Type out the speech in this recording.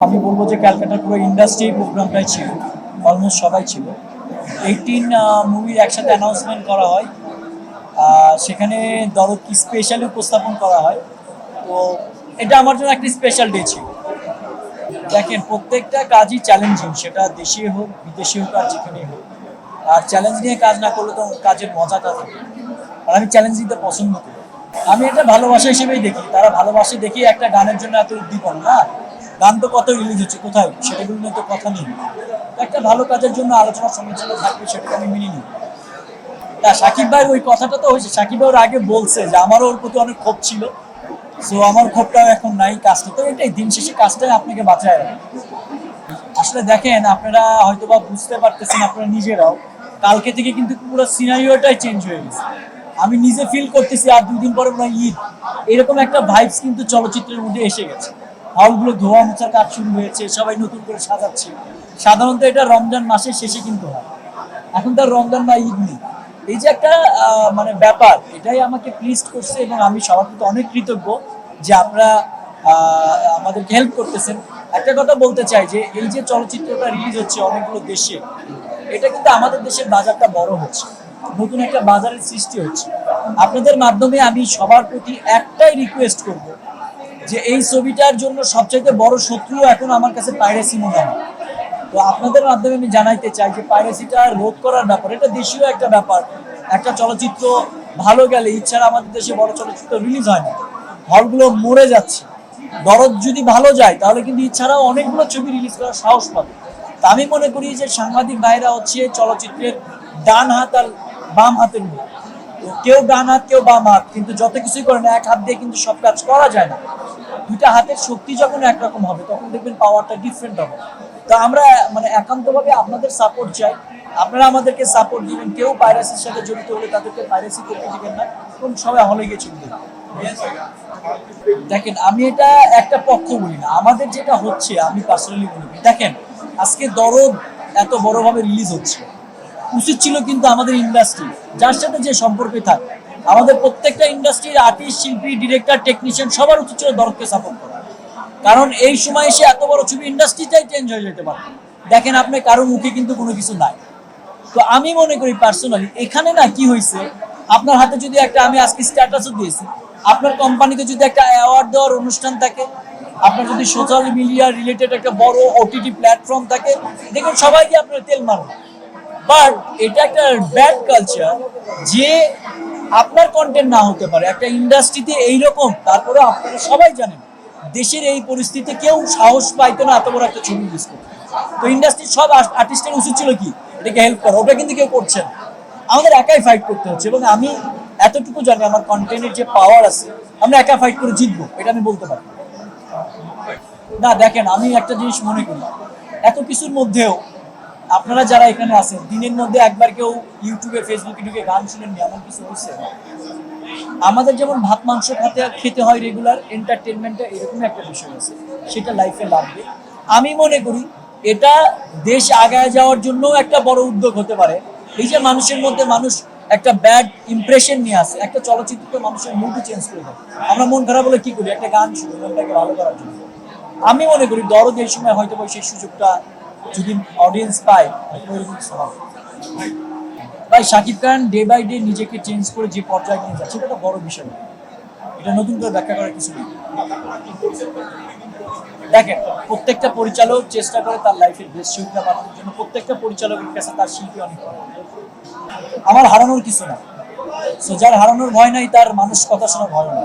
আমি বলব যে ক্যালকাটার পুরো ইন্ডাস্ট্রি প্রোগ্রামটাই ছিল অলমোস্ট সবাই ছিল। এইটিন মুভির একসাথে অ্যানাউন্সমেন্ট করা হয় সেখানে দরদকে স্পেশালি উপস্থাপন করা হয়। তো এটা আমার জন্য একটা স্পেশাল ডে ছিল। দেখেন, প্রত্যেকটা কাজই চ্যালেঞ্জিং সেটা দেশে হোক, বিদেশে হোক আর যেখানেই হোক। আর চ্যালেঞ্জ নিয়ে কাজ না করলে তো কাজের মজাটা থাকে। আর আমি চ্যালেঞ্জ দিতে পছন্দ করি। আমি এটা ভালোবাসা হিসেবেই দেখি। তারা ভালোবাসে দেখি একটা গানের জন্য এত উদ্দীপন, না? গান তো কত রিলিজ হচ্ছে, কোথায়? সেটাগুলো নিয়ে তো কথা নেই। একটা ভালো কাজের জন্য আলোচনা সমালোচনা থাকবে সেটাকে আমি মেনে নিই। তা সাকিব ভাইয়ের ওই কথাটা তো হয়েছে। সাকিব ভাই ওর আগে বলছে যে আমারও ওর প্রতি অনেক ক্ষোভ ছিল। সো আমার ক্ষোভটাও এখন নাই কাজটা। তো এটাই, দিন শেষে কাজটাই আপনাকে বাঁচায়। আসলে দেখেন, আপনারা হয়তো বা বুঝতে পারতেছেন, আপনারা নিজেরাও, কালকে থেকে কিন্তু পুরো সিনারিওটাই চেঞ্জ হয়ে গেছে। আমি নিজে ফিল করতেছি, আর দুদিন পরে ঈদ। এরকম একটা ভাইবস কিন্তু চলচ্চিত্রের মধ্যে এসে গেছে। হলগুলো ধোয়া মোছার কাজ শুরু হয়েছে, সবাই নতুন করে সাজাচ্ছে। সাধারণত এটা রমজান মাসের শেষে কিন্তু হয়। এখন তার রমজান বা ঈদ নেই। এই যে একটা মানে ব্যাপার, এটাই আমাকে প্লিজ করছে এবং আমি সবার প্রতি অনেক কৃতজ্ঞ যে আপনারা আমাদেরকে হেল্প করতেছেন। একটা কথা বলতে চাই যে, এই যে চলচ্চিত্রটা রিলিজ হচ্ছে অনেকগুলো দেশে, এটা কিন্তু আমাদের দেশের বাজারটা বড় হচ্ছে। নতুন একটা বাজারের সৃষ্টি হচ্ছে। আপনাদের মাধ্যমে আমি সবার প্রতি একটাই রিকোয়েস্ট করব যে এই ছবিটার জন্য সবচাইতে বড় শত্রু এখন আমার কাছে পাইরেসি মনে হয়। তো আপনাদের মাধ্যমে আমি জানাইতে চাই যে পাইরেসিটা রোধ করার ব্যাপার, এটা দেশীয় একটা ব্যাপার। একটা চলচ্চিত্র ভালো গেলে ইচ্ছার আমাদের দেশে বড় চলচ্চিত্র রিলিজ হয় না। হলগুলো মরে যাচ্ছে। দরদ যদি ভালো যায়, তাহলে কিন্তু ইচ্ছারাও অনেকগুলো ছবি রিলিজ করার সাহস পাবে। তা আমি মনে করি যে সাংবাদিক ভাইরা হচ্ছে চলচ্চিত্রের ডান হাত আর বাম হাতের তো কেউ ডান হাত, কেউ বাম হাত, কিন্তু যত কিছুই করে না, এক হাত দিয়ে কিন্তু সব কাজ করা যায় না। দুইটা হাতের শক্তি যখন একরকম হবে, তখন দেখবেন পাওয়ারটা ডিফারেন্ট হবে। তো আমরা মানে একান্তভাবে আপনাদের সাপোর্ট চাই। আপনারা আমাদেরকে সাপোর্ট দিবেন। কেউ পাইরেসির সাথে জড়িত হলে তাদেরকে পাইরেসি করতে দিবেন না। এবং সবাই হলে দেখবেন। দেখেন, আমি এটা একটা পক্ষ বলি না। আমাদের যেটা হচ্ছে, আমি পার্সোনালি করি। দেখেন, আজকে দরদ এত বড়ভাবে রিলিজ হচ্ছে। উচিত ছিল কিন্তু আমাদের ইন্ডাস্ট্রি যার সাথে যে সম্পর্কে থাক আমাদের প্রত্যেকটা ইন্ডাস্ট্রির আর্টিস্ট শিল্পী ডিরেক্টর টেকনিশিয়ান সবার উচিত ছিল দরদকে সাপোর্ট করা। কারণ এই সময় এসে এত বড় ছবি ইন্ডাস্ট্রিটাই চেঞ্জ হয়ে যেতে পারে। দেখেন আপনি, কারও মুখে কিন্তু কোনো কিছু নাই। তো আমি মনে করি পার্সোনালি এখানে না কি হয়েছে আপনার হাতে যদি একটা, আমি আজকে স্ট্যাটাসও দিয়েছি, আপনার কোম্পানিতে যদি একটা অ্যাওয়ার্ড দেওয়ার অনুষ্ঠান থাকে, আপনার যদি সোশ্যাল মিডিয়া রিলেটেড একটা বড় ওটিটি প্ল্যাটফর্ম থাকে দেখুন সবাই গিয়ে আপনার তেল মারবে। বাট এটা একটা ব্যাড কালচার যে আপনার কন্টেন্ট না হতে পারে, একটা ইন্ডাস্ট্রিতে এইরকম তারপরে আপনারা সবাই জানেন, দেশের এই পরিস্থিতিতে কেউ সাহস পাইতো না এত বড় একটা ছবি রিলিজ করতে। তো ইন্ডাস্ট্রির সব আর্টিস্টের উচিত ছিল কি, এটাকে হেল্প করা, ওটা কিন্তু কেউ করছে না। আমাদের একাই ফাইট করতে হচ্ছে এবং আমি এতটুকু জানি, আমার কন্টেন্টের যে পাওয়ার আছে, আমরা একা ফাইট করে জিতবো, এটা আমি বলতে পারি না, দেখেন, আমি একটা জিনিস মনে করি, এত কিছুর মধ্যেও আপনারা যারা এখানে আছেন, দিনের মধ্যে একবার কেউ ইউটিউবে, ফেসবুকে ঢুকে গান শুনেননি, এমন কিছু হয়েছে আমাদের যেমন ভাত, মাংস খেতে খেতে হয় রেগুলার এন্টারটেনমেন্টে এরকম একটা বিষয় আছে, সেটা লাইফে লাগবে। আমি মনে করি, এটা দেশ আগায় যাওয়ার জন্য একটা বড় উদ্যোগ হতে পারে। এই যে মানুষের মধ্যে মানুষ একটা ব্যাড ইমপ্রেশন নিয়ে আসে, একটা চলচ্চিত্র মানুষের মুডই চেঞ্জ করে দেয়। আমরা মন খারাপ হলে কি করি? একটা গান শুনি, মনটাকে ভালো করার জন্য। আমি মনে করি দরদ এই সময় হয়তো সেই সুযোগটা যদি অডিয়েন্স পায় ভাই Shakib Khan day by day নিজেকে চেঞ্জ করে যে পর্যায়ে নিয়ে যাচ্ছে এটা বড় বিষয়। এটা নতুন করে ব্যাখ্যা করার কিছু নেই। দেখেন, প্রত্যেকটা পরিচালক চেষ্টা করে তার লাইফের বেস্ট ছবিটা বানানোর জন্য, প্রত্যেকটা পরিচালকের কাছে তার শিল্পী অনেক। আমার হারানোর কিছু না সো যার হারানোর ভয় নাই, তার মানুষ কথা শোনা ভয় না